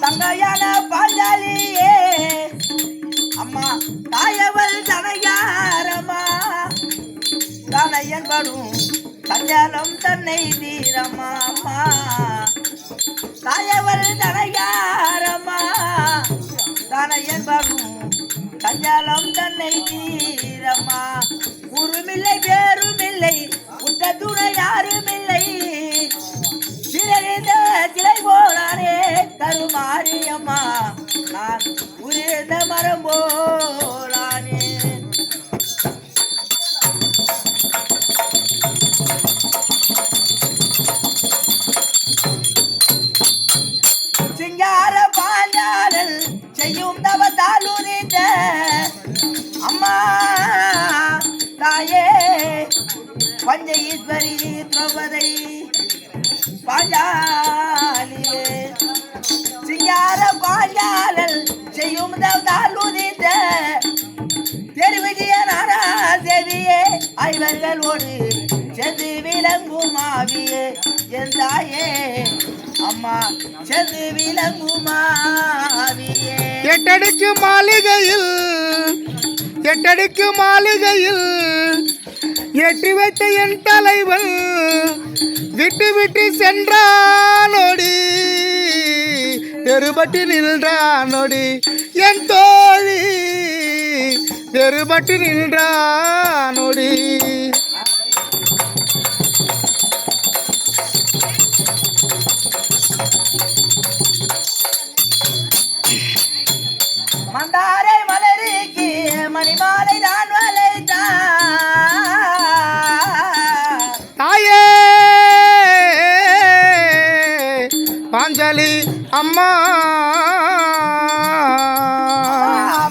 தங்கையான பாஞ்சாலியே அம்மா தாயவள் தனையாரம்மா. தனையன்படும் சஞ்சலம் தன்னை தீரம்மா அம்மா. தாயவள் தனையாரம்மா. இல்லை தன்னை குருமில்லை பேருமில்லை உத்த துணை யாருமில்லை. சிறந்த சிலை போலானே கருமாரியம்மா நான் உரிந்த மரம் போலானே பஞ்ச ஈஸ்வரி திரௌபதை. பாஞ்சாலியே. சிங்கார பாஞ்சாலல் செய்யும் தாழ்வுதித்த தெருவிஜய நாராசேவியே. ஐவர்களோடு சென்று விளங்குமாவியே என் தாயே அம்மா சென்று விளங்குமாவியே எட்டடிக்கு மாளிகையில் எட்டடிக்கு மாளிகையில் எட்டி வைத்த என் தலைவன் விட்டு விட்டு சென்றானோடி. தெருபட்டு நின்றானோடி என் தோழி. தெருபட்டு நின்றானோடி. பாஞ்சாலி அம்மா.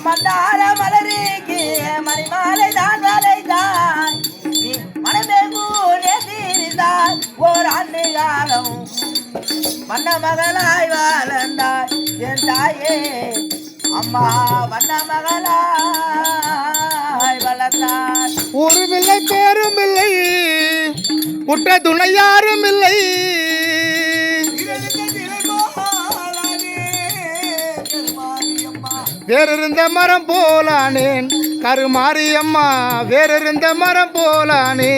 மந்தார மலருக்கு மணிமாலை தான் வளைத்தான் நீ மனமெங்கு நேசிருந்தால் ஓர் ஆண்டு காலம் மன்ன மகளாய் வாழ்ந்தாய் என் தாயே அம்மா வண்ண மகளாய் வளர்ந்தாய். ஒரு இல்லை பேரும் இல்லை உற்ற துணை யாரும் இல்லை வேறிருந்த மரம் போலானேன். கருமாரியம்மா வேறிருந்த மரம் போலானே.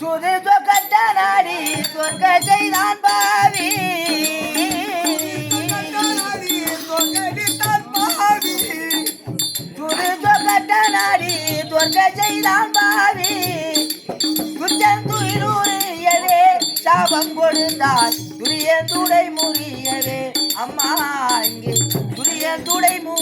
சுது சொக்கட்ட நாடி சொர்க்க செய்தான் பாவி. சுது சொக்கட்ட நாடி சொர்க்க செய்தான் சாபம் கொடுத்தாய். துரிய துடை முறியவே அம்மா இங்கே துரிய துடை மூ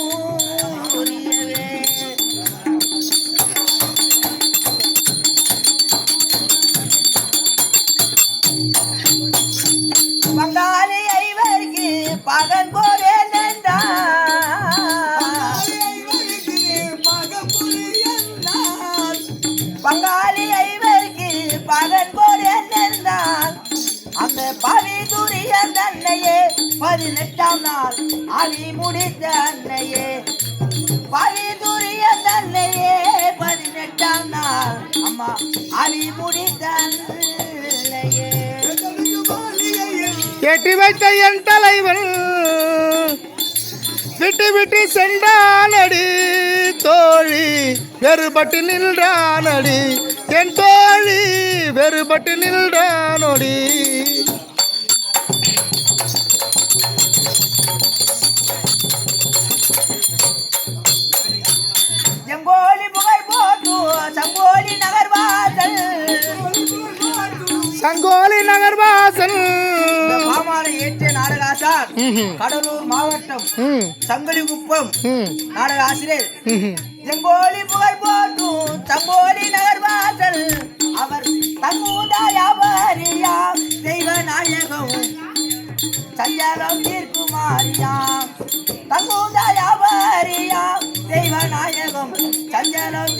பவி துரிய தன்னையே. பதினெட்டாம் நாள் அவி முடித்த அன்னையே. பவி துரிய தன்னையே. பதினெட்டாம் நாள் அம்மா அவி முடித்த அன்னையே. எட்டி வைத்த என் தலைவன் விட்டு விட்டு சென்றானடி தோழி வெறுபட்டு நின்றானடி. என் தோழி வெறுபட்டு நின்றானொடி. எங்கோலி புகழ் போட்டு சங்கோலி நகர் வாசல் சங்கோலி நகர்வாசன் இந்த மாமாலை ஏற்றிய நாடகாசார். கடலூர் மாவட்டம் ம், சங்கலிகுப்பம் ம், நாடக ஆசிரியர். எங்கோலி புகழ் போட்டு சங்கோலி நகர் வாசல் அவர் தங்குதாயவரியா தெய்வ நாயகம் சஞ்சலம் தீர்க்குமாரியாம் தங்குதாயவரியா தெய்வ நாயகம் சஞ்சலம் தீர்க்குமாரியாம்